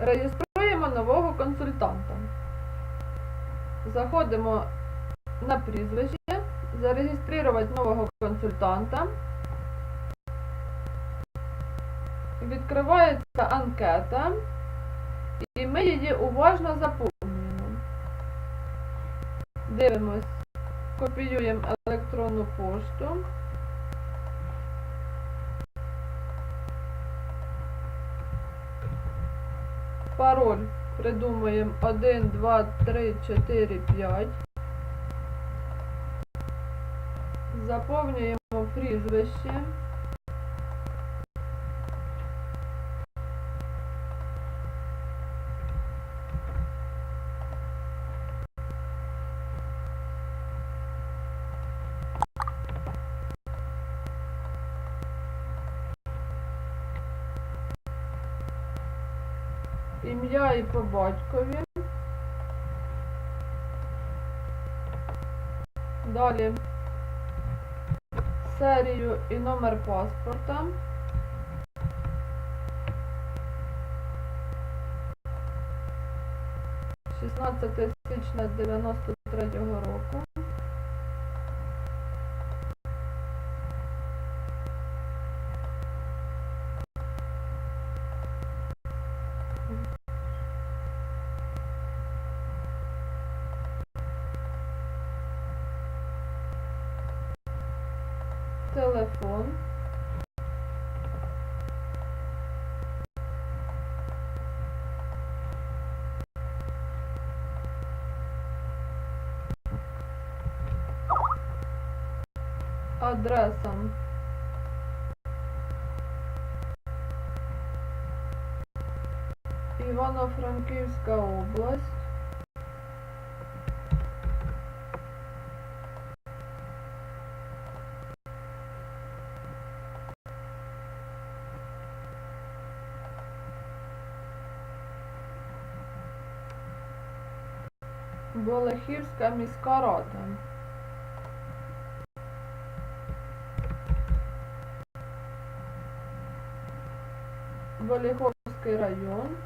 Реєструємо нового консультанта. Заходимо на прізвище, зареєструвати нового консультанта. Відкривається анкета, і ми її уважно заповнюємо. Дивимось, копіюємо електронну пошту. Пароль придумаємо 1, 2, 3, 4, 5. Заповнюємо прізвище. Ім'я і по батькові. Далі серію і номер паспорта. Шістнадцяте січня 93-го року. Телефон. Адреса. Івано-Франківська область. Болехівська міська рада. Болеховський район.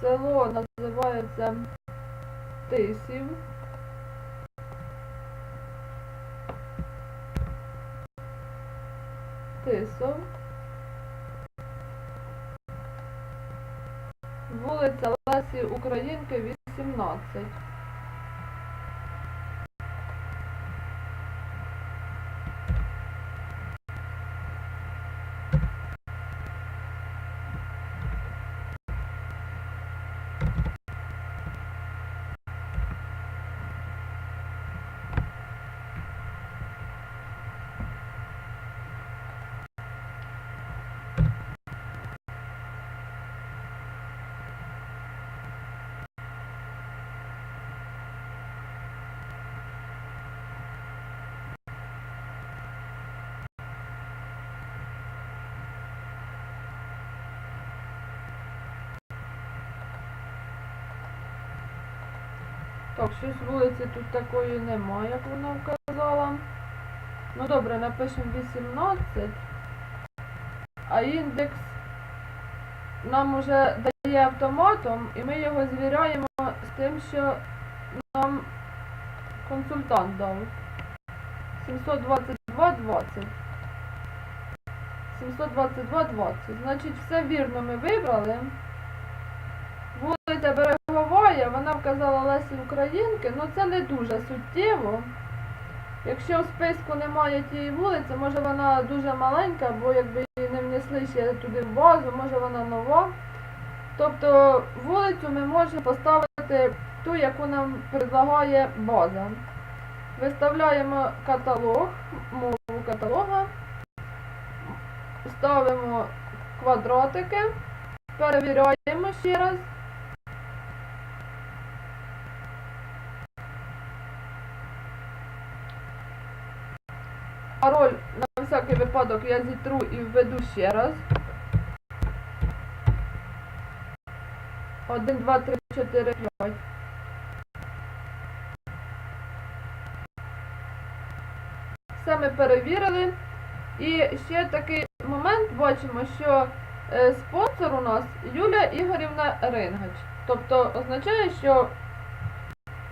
Село називається Тисів. Тисов. Вулиця Лесі Українки, 18. Так, щось вулиці тут такої немає, як вона вказала. Ну добре, напишемо 18. А індекс нам уже дає автоматом, і ми його звіряємо з тим, що нам консультант дав. 722.20. 722.20. Значить, все вірно ми вибрали. Вулиця Береговая, вона вказала Лесі Українки, ну це не дуже суттєво. Якщо в списку немає тієї вулиці, може вона дуже маленька, бо якби її не внесли ще туди в базу, може вона нова. Тобто вулицю ми можемо поставити ту, яку нам предлагає база. Виставляємо каталог, мову каталога, ставимо квадратики, перевіряємо ще раз. Пароль на всякий випадок я зітру і введу ще раз. 1, 2, 3, 4, 5. Все ми перевірили. І ще такий момент бачимо, що е, спонсор у нас Юлія Ігорівна Рингач. Тобто означає, що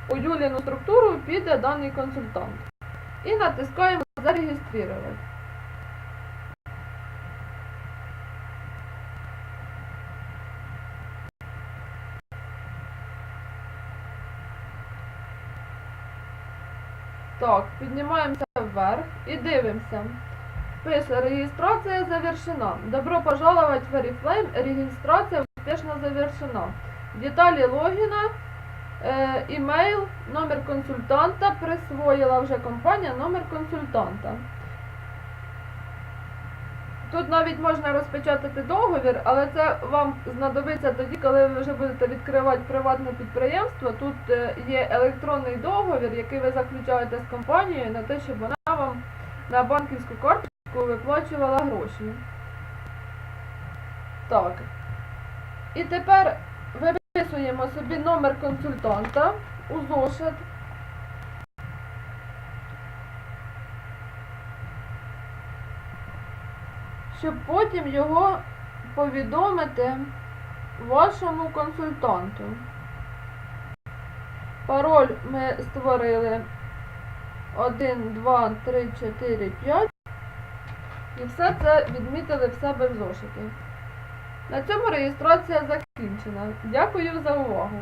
у Юліну структуру піде даний консультант. І натискаємо Зареєструвати. Так, піднімаємося вверх і дивимося. Пише реєстрація завершена. Добро пожаловать в Oriflame. Реєстрація успішно завершена. Деталі логіна, імейл, номер консультанта. Присвоїла вже компанія номер консультанта. Тут навіть можна розпечатати договір, але це вам знадобиться тоді, коли ви вже будете відкривати приватне підприємство. Тут е, є електронний договір, який ви заключаєте з компанією на те, щоб вона вам на банківську карточку виплачувала гроші. Так. І тепер виписуємо собі номер консультанта у зошит. щоб потім його повідомити вашому консультанту. Пароль ми створили 1, 2, 3, 4, 5. І все це відмітили в себе в зошиті. На цьому реєстрація закінчена. Дякую за увагу.